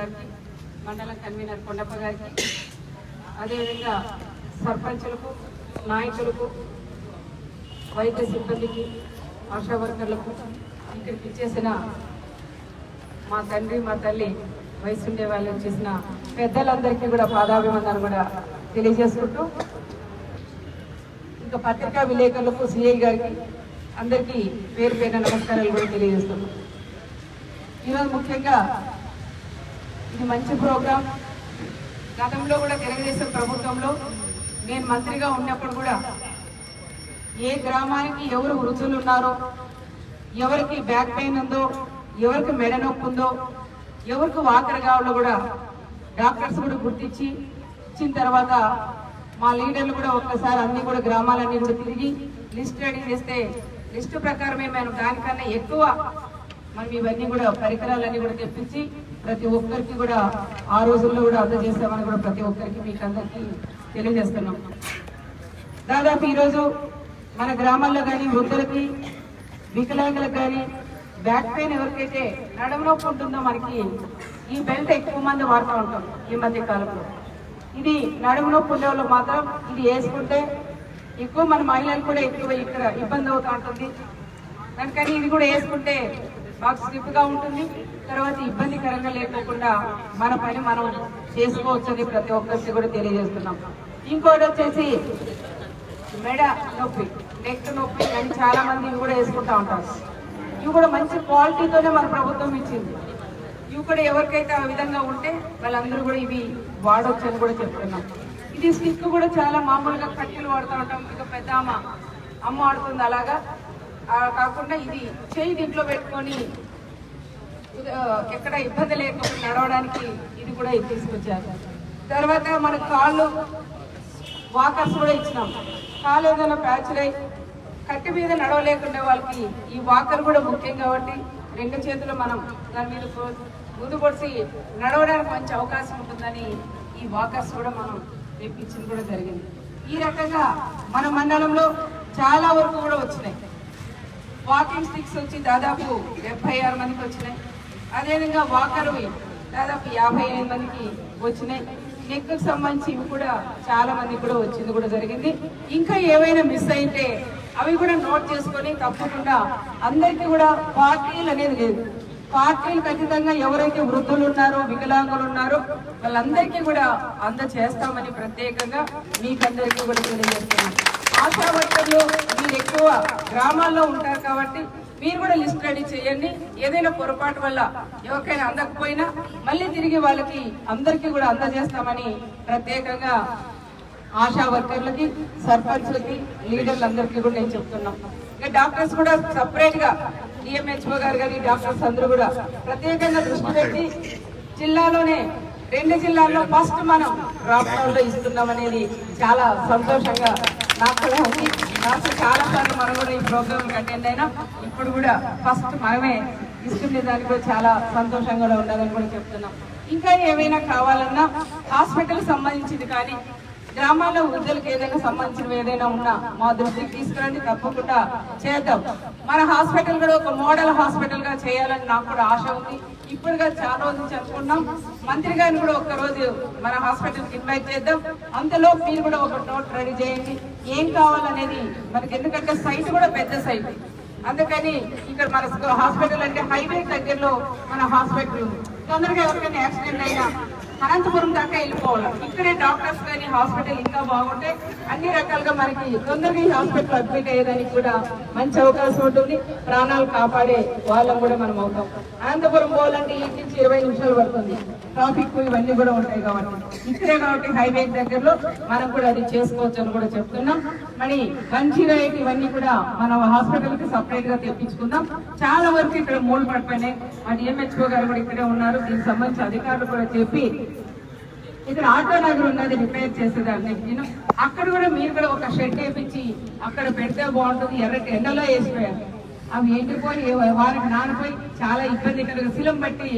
గారికి మండలం కన్వీనర్ కొండప్ప గారికి అదేవిధంగా సర్పంచులకు నాయకులకు వైద్య సిబ్బందికి ఆశా వర్కర్లకు ఇక్కడికి ఇచ్చేసిన మా తండ్రి మా తల్లి వయసుండే వాళ్ళు చేసిన పెద్దలందరికీ కూడా పాదాభివందనాలు కూడా తెలియజేసుకుంటూ ఇంకా పత్రికా విలేకరులకు సిఐ గారికి అందరికీ పేరు పేరు నమస్కారాలు కూడా తెలియజేస్తున్నాం. ఈరోజు ముఖ్యంగా ఇది మంచి ప్రోగ్రాం గతంలో కూడా తెలుగుదేశం ప్రభుత్వంలో నేను మంత్రిగా ఉన్నప్పుడు కూడా ఏ గ్రామానికి ఎవరు వృద్ధులు ఉన్నారో ఎవరికి బ్యాక్ పెయిన్ ఉందో ఎవరికి మెడ నొప్పి ఉందో ఎవరికి వాకర్ కావాలో కూడా డాక్టర్స్ కూడా గుర్తించి ఇచ్చిన తర్వాత మా లీడర్లు కూడా ఒక్కసారి అన్ని కూడా గ్రామాలన్నీ కూడా తిరిగి లిస్ట్ రెడీ చేస్తే లిస్టు ప్రకారమే మేము దానికన్నా ఎక్కువ మనం ఇవన్నీ కూడా పరికరాలన్నీ కూడా తెప్పించి ప్రతి ఒక్కరికి కూడా ఆ రోజుల్లో కూడా అందజేస్తామని కూడా ప్రతి ఒక్కరికి మీకు అందరికీ తెలియజేస్తున్నాం. దాదాపు ఈరోజు మన గ్రామాల్లో కానీ వృద్ధులకి వికలాంగులకు కానీ బ్యాక్ పెయిన్ ఎవరికైతే నడుము నొప్పి ఉంటుందో మనకి ఈ బెల్ట్ ఎక్కువ మంది వాడుతూ ఉంటాం ఈ మధ్య కాలంలో. ఇది నడుము నొప్పి ఉండే వాళ్ళు మాత్రం ఇది వేసుకుంటే ఎక్కువ మన మహిళలు కూడా ఎక్కువ ఇక్కడ ఇబ్బంది అవుతూ ఉంటుంది. దానికని ఇది కూడా వేసుకుంటే మాకు స్లిప్గా ఉంటుంది. తర్వాత ఇబ్బందికరంగా లేకోకుండా మన పని మనం చేసుకోవచ్చు అని ప్రతి ఒక్కరికి కూడా తెలియజేస్తున్నాం. ఇంకోటి వచ్చేసి మెడ నొప్పి నెక్ నొప్పి అని చాలా మంది ఇవి కూడా వేసుకుంటా ఉంటారు. ఇవి కూడా మంచి క్వాలిటీతోనే మన ప్రభుత్వం ఇచ్చింది. ఇవి కూడా ఎవరికైతే ఆ విధంగా ఉంటే వాళ్ళందరూ కూడా ఇవి వాడవచ్చు అని కూడా చెప్తున్నాం. ఇది స్టిక్ కూడా చాలా మామూలుగా కట్టెలు వాడుతూ ఉంటాం. ఇక పెద్ద అమ్మ అమ్మ వాడుతుంది అలాగా. కాకుండా ఇది చేయి దీంట్లో పెట్టుకొని ఎక్కడ ఇబ్బంది లేకుండా నడవడానికి ఇది కూడా ఇది తీసుకొచ్చారు. తర్వాత మన కాళ్ళు వాకర్స్ కూడా ఇచ్చినాం. కాలు ఏదైనా ప్యాచులై కట్టి మీద నడవలేకుండా వాళ్ళకి ఈ వాకర్ కూడా ముఖ్యం కాబట్టి రెండు చేతులు మనం దాని మీద ముందు నడవడానికి మంచి అవకాశం ఉంటుందని ఈ వాకర్స్ కూడా మనం తెప్పించింది కూడా జరిగింది. ఈ రకంగా మన మండలంలో చాలా వరకు కూడా వచ్చినాయి. వాకింగ్ స్టిక్స్ వచ్చి దాదాపు డెబ్బై ఆరు మందికి వచ్చినాయి. అదేవిధంగా వాకరు దాదాపు యాభై ఎనిమిది మందికి వచ్చినాయి. నెక్కు సంబంధించి ఇవి కూడా చాలా మందికి కూడా వచ్చింది కూడా జరిగింది. ఇంకా ఏవైనా మిస్ అయితే అవి కూడా నోట్ చేసుకొని తప్పకుండా అందరికీ కూడా పార్టీలు అనేది లేదు. పార్టీలు ఖచ్చితంగా ఎవరైతే వృద్ధులు ఉన్నారో వికలాంగులు ఉన్నారో వాళ్ళందరికీ కూడా అందచేస్తామని ప్రత్యేకంగా మీకందరికీ కూడా తెలియజేస్తున్నాను. ఆశా వర్కర్లు మీరు ఎక్కువ గ్రామాల్లో ఉంటారు కాబట్టి మీరు కూడా లిస్ట్ రెడీ చేయండి. ఏదైనా పొరపాటు వల్ల ఎవరికైనా అందకపోయినా మళ్ళీ తిరిగి వాళ్ళకి అందరికీ కూడా అందజేస్తామని ప్రత్యేకంగా ఆశా వర్కర్లకి సర్పంచ్లకి లీడర్లందరికీ కూడా నేను చెప్తున్నాం. ఇక డాక్టర్స్ కూడా సపరేట్గా డిఎంహెచ్ఓ గారు కానీ డాక్టర్స్ అందరూ కూడా ప్రత్యేకంగా దృష్టి పెట్టి జిల్లాలోనే రెండు జిల్లాల్లో ఫస్ట్ మనం రాష్ట్రాల్లో ఇస్తున్నాం అనేది చాలా సంతోషంగా నాకు కూడా ఉంది నాకు చాలా సార్లు మనం కూడా ఈ ప్రోగ్రామ్కి అటెండ్ అయినా ఇప్పుడు కూడా ఫస్ట్ మనమే ఇస్తుండే దానికి కూడా చాలా సంతోషంగా కూడా ఉన్నదని కూడా చెప్తున్నాం. ఇంకా ఏమైనా కావాలన్నా హాస్పిటల్ సంబంధించింది కానీ గ్రామాల్లో వృద్ధులకు ఏదైనా సంబంధించినవి ఏదైనా ఉన్నా మా దృష్టికి తీసుకురండి తప్పకుండా చేద్దాం. మన హాస్పిటల్ కూడా ఒక మోడల్ హాస్పిటల్గా చేయాలని నాకు కూడా ఆశ ఉంది. ఇప్పుడుగా చాలా రోజులు చెప్పుకున్నాం మంత్రి గారిని కూడా ఒక్కరోజు మన హాస్పిటల్కి ఇన్వైట్ చేద్దాం. అంతలో మీరు కూడా ఒక నోట్ రెడీ చేయండి. ఏం కావాలనేది మనకి ఎందుకంటే సైట్ కూడా పెద్ద సైట్. అందుకని ఇక్కడ మన హాస్పిటల్ అంటే హైవే దగ్గరలో మన హాస్పిటల్ ఉంది. తొందరగా ఎవరికైనా యాక్సిడెంట్ అయినా అనంతపురం దాకా వెళ్ళిపోవాలి. ఇక్కడే డాక్టర్స్ కానీ హాస్పిటల్ ఇంకా బాగుంటే అన్ని రకాలుగా మనకి తొందరగా ఈ హాస్పిటల్ అడ్మిట్ అయ్యేదానికి కూడా మంచి అవకాశం ఉంటుంది. ప్రాణాలు కాపాడే వాళ్ళం కూడా మనం అవుతాం. అనంతపురం పోవాలంటే ఈ నుంచి ఇరవై నిమిషాలు పడుతుంది. ట్రాఫిక్ ఇవన్నీ కూడా ఉంటాయి కాబట్టి. ఇక్కడే కాబట్టి హైవే దగ్గరలో మనం కూడా అది చేసుకోవచ్చు అని కూడా చెప్తున్నాం. మరి మంచిగా ఇవన్నీ కూడా మనం హాస్పిటల్కి సపరేట్గా తెప్పించుకుందాం. చాలా వరకు ఇక్కడ మూలు పడిపోయినాయి. మా డిఎంహెచ్ఓ గారు కూడా ఇక్కడే ఉన్నారు. దీనికి సంబంధించి అధికారులు కూడా చెప్పి ఇక్కడ ఆటో నగర్ ఉన్నది రిపేర్ చేసేదాన్ని. నేను అక్కడ కూడా మీరు కూడా ఒక షెడ్ వేపించి అక్కడ పెడితే బాగుంటుంది. ఎర్రటి ఎండలో వేసిపోయారు. అవి ఎండిపోయి వారికి నానిపోయి చాలా ఇబ్బందికరంగా శిలం బట్టి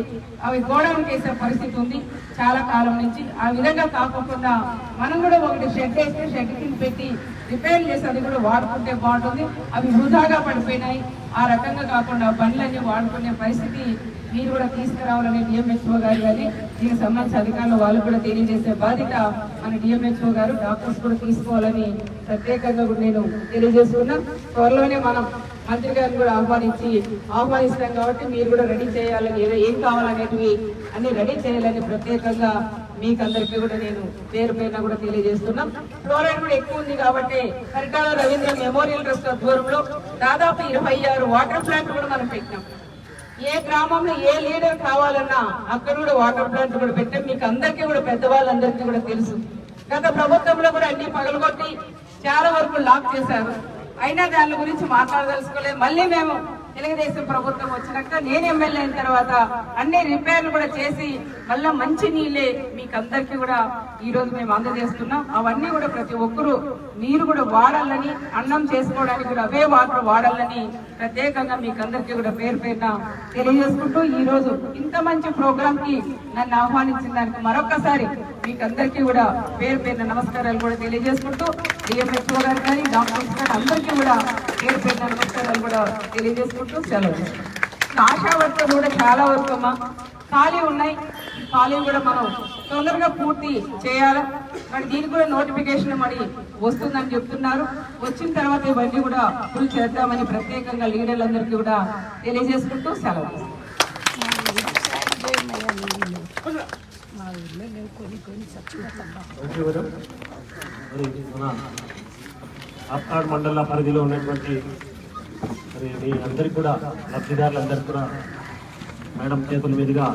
అవి గోడౌన్ వేసే పరిస్థితి ఉంది చాలా కాలం నుంచి. ఆ విధంగా కాకుండా మనం కూడా ఒకటి షెడ్ వేస్తే షెడ్ కింద పెట్టి రిపేర్ చేసి అది కూడా వాడుకుంటే బాగుంటుంది. అవి వృధాగా పడిపోయినాయి. ఆ రకంగా కాకుండా బండ్లన్నీ వాడుకునే పరిస్థితి మీరు కూడా తీసుకురావాలని డిఎంహెచ్ఓ గారు కానీ దీనికి సంబంధించిన అధికారులు వాళ్ళు కూడా తెలియజేసే బాధ్యత మన డిఎంహెచ్ఓ గారు డాక్టర్స్ కూడా తీసుకోవాలని ప్రత్యేకంగా కూడా నేను తెలియజేస్తున్నా త్వరలోనే మనం మంత్రి గారిని కూడా ఆహ్వానించి ఆహ్వానిస్తాం కాబట్టి మీరు కూడా రెడీ చేయాలని ఏదో ఏం కావాలనేటివి అన్ని రెడీ చేయాలని ప్రత్యేకంగా మీకు అందరికీ కూడా నేను పేరు పైన కూడా తెలియజేస్తున్నాం. ఫ్లోరైడ్ కూడా ఎక్కువ ఉంది కాబట్టి పరిటాల రవీంద్ర మెమోరియల్ ట్రస్ట్ ఆధ్వర్యంలో దాదాపు ఇరవై ఆరు వాటర్ ప్లాంట్ కూడా మనం పెట్టినాం. ఏ గ్రామంలో ఏ లీడర్ కావాలన్నా అక్కడ కూడా వాటర్ ప్లాంట్ కూడా పెట్టాం. మీకు అందరికీ కూడా పెద్దవాళ్ళందరికీ కూడా తెలుసు. గత ప్రభుత్వంలో కూడా అన్ని పగలగొట్టి చాలా వరకు లాక్ చేశారు. అయినా దాని గురించి మాట్లాడదలుచుకోలేదు. మళ్ళీ మేము తెలుగుదేశం ప్రభుత్వం వచ్చినాక నేను ఎమ్మెల్యే అయిన తర్వాత అన్ని రిపేర్లు కూడా చేసి మళ్ళీ మంచి నీళ్ళే మీకు అందరికీ కూడా ఈ రోజు మేము అందజేస్తున్నాం. అవన్నీ కూడా ప్రతి ఒక్కరూ నీరు కూడా వాడాలని అన్నం చేసుకోవడానికి కూడా అవే వాటర్ వాడాలని ప్రత్యేకంగా మీకు అందరికీ కూడా పేరు పేరున తెలియజేసుకుంటూ ఈ రోజు ఇంత మంచి ప్రోగ్రామ్కి నన్ను ఆహ్వానించిన దానికి మరొకసారి మీకు అందరికీ కూడా పేరు పేరున నమస్కారాలు కూడా తెలియజేసుకుంటూ డిఎంఎస్ఓ గారు కానీ డాక్టర్స్ కానీ అందరికీ కూడా పేరు పేరున నమస్కారాలు కూడా తెలియజేసుకుంటూ సెలవు. ఆశా వర్కర్లు కూడా చాలా వరకు అమ్మా. ఖాళీ ఉన్నాయి. ఖాళీ కూడా మనం తొందరగా పూర్తి చేయాలి? మరి దీనికి కూడా నోటిఫికేషన్ మరి వస్తుందని చెప్తున్నారు. వచ్చిన తర్వాత ఇవన్నీ కూడా ఫుల్ చేద్దామని ప్రత్యేకంగా లీడర్లందరికీ కూడా తెలియజేసుకుంటూ సెలవు. థ్యాంక్ యూ మరి మన ఆప్కాడ్ మండల పరిధిలో ఉన్నటువంటి మరి మీ అందరికి కూడా లబ్ధిదారులందరికీ కూడా మేడం చేతుల మీదుగా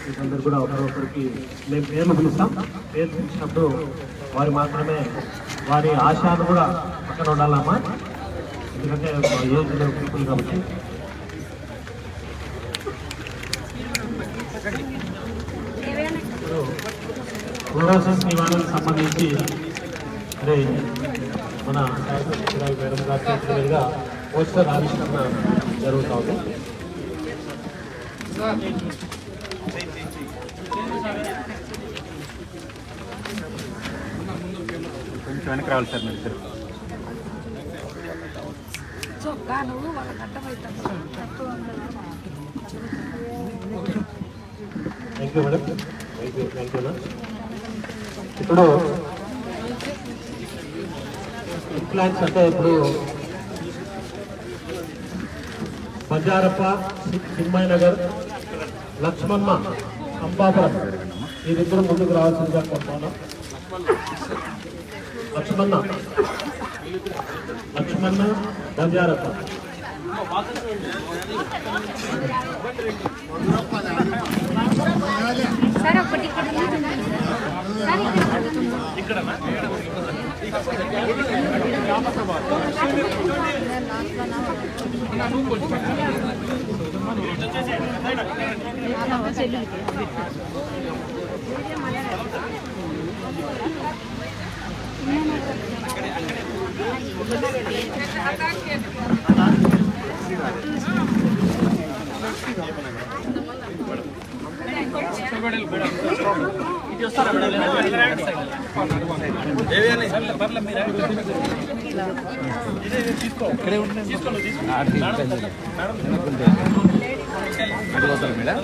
మీకందరూ కూడా ఒకరొకరికి మేము పేర్లు పిలుస్తాం. పేర్లు పిలిచినప్పుడు వారు మాత్రమే వారి ఆశాను కూడా పక్కన ఉండాలమ్మా. ఎందుకంటే ఏజ్ పీపుల్ కాబట్టి ఫ్లోరోసిస్ నివారణకు సంబంధించి అరే మన మేడం గారి పోస్టర్ ఆవిష్కరణ జరుగుతూ ఉంది కొంచెం వెనక రావాలి సార్ మీరు ఇద్దరు thank you madam thank you thank you ఇప్పుడు ఇంప్లాంట్స్ అంటే ఇప్పుడు బంజారప్ప సింహయ్య నగర్ లక్ష్మమ్మ అంబాపురం. వీరిద్దరు ముందుకు రావాల్సిందిగా కోరుతున్నాం లక్ష్మణ లక్ష్మణ బంజారప్ప. సార్ ఒకటి ఇక్కడ ఉంది. సార్ ఇక్కడ ఉంది. అడిగవుతారు మేడం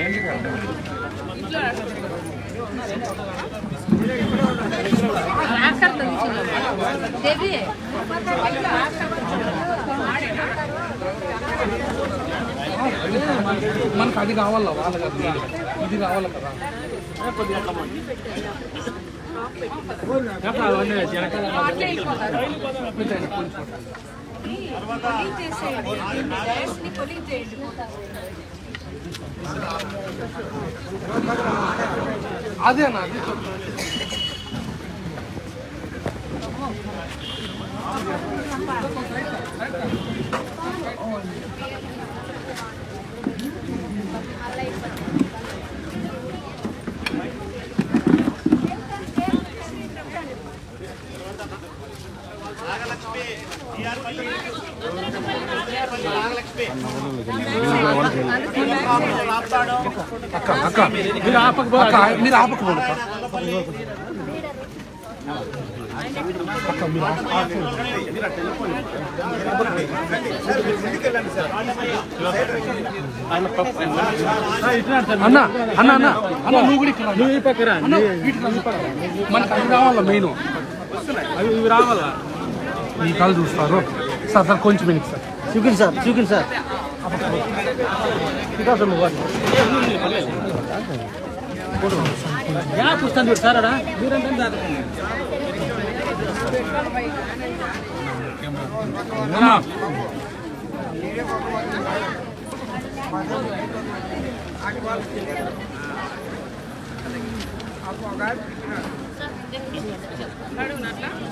ఏంటి దేవి మనకు అది కావాలా వాళ్ళ కదా ఇది కావాలి కదా అదేనా అది అక్క అక్క మీరు ఆపకపో మీరు ఆపకపోను అక్క మీరు అన్న అన్న అన్న అన్న నువ్వు కూడా ఇక్కడ నువ్వు ఈ పక్కరా మనకు అవి రావాలా మెయిన్? అవి ఇవి రావాలా? ఈ కాలు చూస్తారు? సార్ సార్ కొంచెం వెనక్కి సార్. చూపించండి సార్ చూపించండి సార్ వికాసం నువ్వు గ్యాప్ వస్తుంది చూడు సార్ అడా అన్నా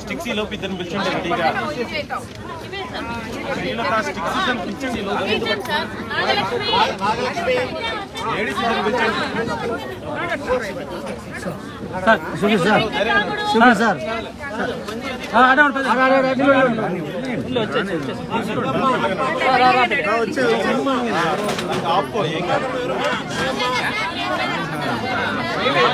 స్టిక్స్ లోపు ఇద్దరిని పిలిచిండే రెడీగా ఇద్దరు పిలిచండి సార్ సార్ ఆడ ఆపుకో ఏం కాదు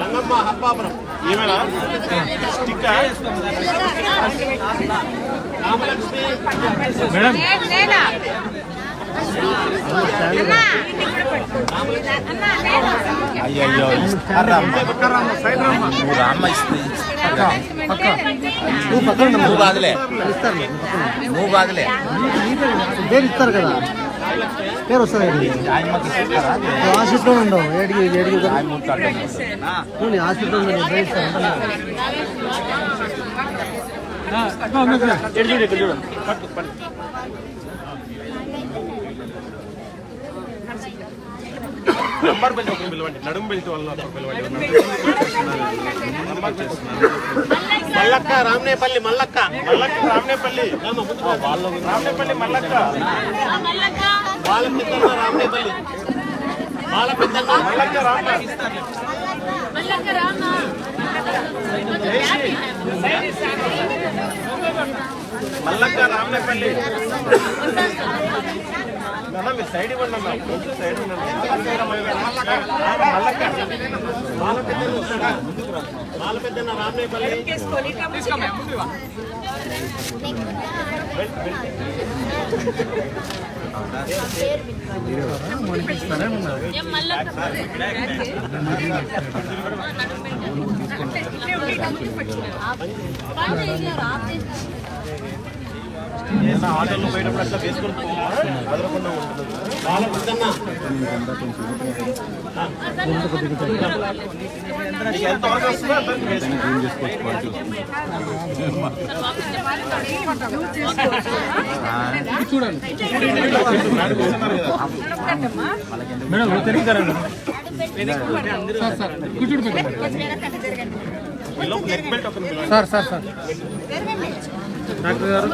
రంగమ్మ హబ్బాపురం ఏమైనా స్టిక్ మేడం. అయ్యయ్యో. నువ్వు రామ్మ ఇస్తే. నువ్వు కాదులే నువ్వు పేరు ఇస్తారు కదా. పేరు వస్తుంది ఆయమ్మకి ఇస్తారా హాస్పిటల్లో ఉండవు ఏడికి ఏడికి ఆయన ముట్టాడు హాస్పిటల్లో పేరు నంబర్ బెల్ట్ ఒకరు పిలవండి. నడుము బెల్ట్ వల్ల పిలవండి. మల్లక్క రామనేపల్లి మల్లక్క. మల్లక్క రామనేపల్లి. రామనేపల్లి మల్లక్క వాళ్ళ పెద్దన్న రామనేపల్లి వాళ్ళ పెద్దన్న మల్లక్క రామ మల్లక్క రామ. మల్లక్క రామనేపల్లి. మీరు సైడ్ ఇవ్వండి అన్న సైడ్ రామనేపల్లి ఆటోలో పోయేటప్పుడు అట్లా వేసుకొని పోవాలి అదరకుండా ఉంటుంది ఎంత వరకు వస్తుందో అంతవరకు. చూడండి. మేడం కూర్చోడు. Sir sir sir. డాక్టర్ గారు